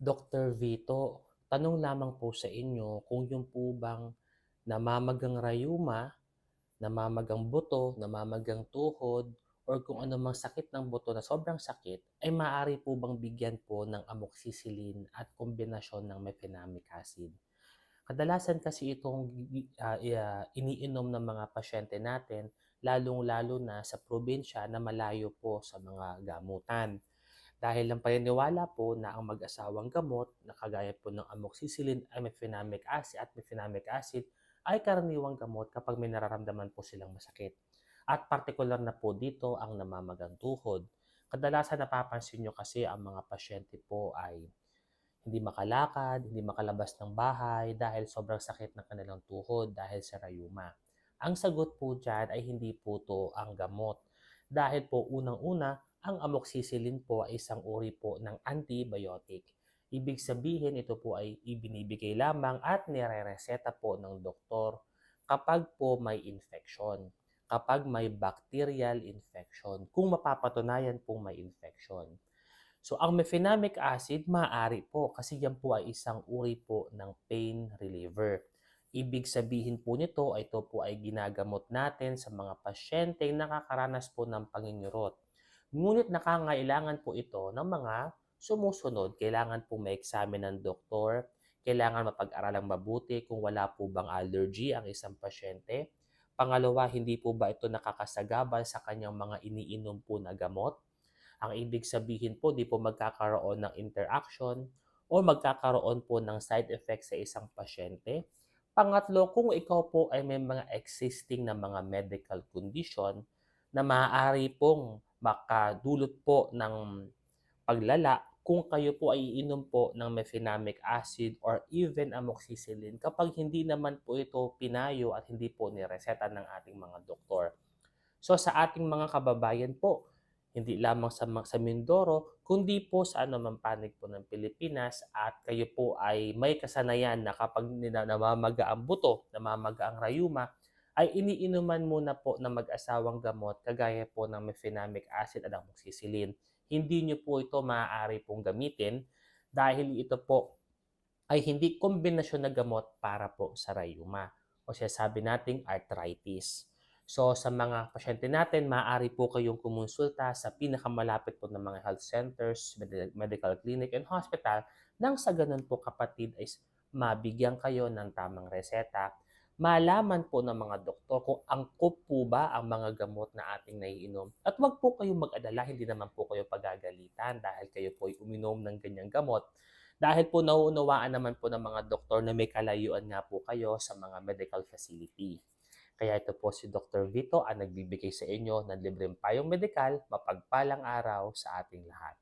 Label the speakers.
Speaker 1: Dr. Vito, tanong lamang po sa inyo kung yung po bang namamagang rayuma, namamagang buto, namamagang tuhod, or kung anumang sakit ng buto na sobrang sakit, ay maaari po bang bigyan po ng amoxicillin at kombinasyon ng mefenamic acid. Kadalasan kasi itong ah, iniinom ng mga pasyente natin, lalong-lalo na sa probinsya na malayo po sa mga gamutan. Dahil lang paniniwala po na ang mag-asawang gamot na kagaya po ng amoxicillin ay mefenamic acid at mefenamic acid ay karaniwang gamot kapag may nararamdaman po silang masakit. At partikular na po dito ang namamagang tuhod. Kadalasan napapansin nyo kasi ang mga pasyente po ay hindi makalakad, hindi makalabas ng bahay dahil sobrang sakit ng kanilang tuhod dahil sa rayuma. Ang sagot po dyan ay hindi po to ang gamot. Dahil po unang-una, ang amoxicillin po ay isang uri po ng antibiotic. Ibig sabihin ito po ay ibinibigay lamang at nire-reseta po ng doktor kapag po may infection, kapag may bacterial infection, kung mapapatunayan pong may infection. So, ang mefenamic acid, maaari po kasi yan po ay isang uri po ng pain reliever. Ibig sabihin po nito, ito po ay ginagamot natin sa mga pasyente nakakaranas po ng panginurot. Ngunit nakangailangan po ito ng mga sumusunod. Kailangan po may examine ng doktor, kailangan mapag-aralang mabuti kung wala po bang allergy ang isang pasyente. Pangalawa, hindi po ba ito nakakasagabal sa kanyang mga iniinom po na gamot? Ang ibig sabihin po, di po magkakaroon ng interaction o magkakaroon po ng side effects sa isang pasyente. Pangatlo, kung ikaw po ay may mga existing na mga medical condition na maaari pong makadulot po ng paglala kung kayo po ay iinom po ng mefenamic acid or even amoxicillin kapag hindi naman po ito pinayo at hindi po nireseta ng ating mga doktor. So sa ating mga kababayan po, hindi lamang sa, sa Mindoro, kundi po sa anumang panig po ng Pilipinas at kayo po ay may kasanayan na kapag namamaga ang buto, namamaga ang rayuma, ay iniinuman muna po ng mag-asawang gamot kagaya po ng mefenamic acid at amoxicillin. Hindi nyo po ito maaari pong gamitin dahil ito po ay hindi kombinasyon na gamot para po sa rayuma o siya sabi nating arthritis. So sa mga pasyente natin, maaari po kayong kumonsulta sa pinakamalapit po ng mga health centers, med- medical clinic, and hospital nang sa ganun po kapatid ay mabigyan kayo ng tamang reseta. Malaman po ng mga doktor kung angkop po ba ang mga gamot na ating naiinom. At wag po kayong mag-alala, hindi naman po kayo pagagalitan dahil kayo po ay uminom ng ganyang gamot. Dahil po nauunawaan naman po ng mga doktor na may kalayuan nga po kayo sa mga medical facility. Kaya ito po si Dr. Vito ang nagbibigay sa inyo ng libreng payong medikal, mapagpalang araw sa ating lahat.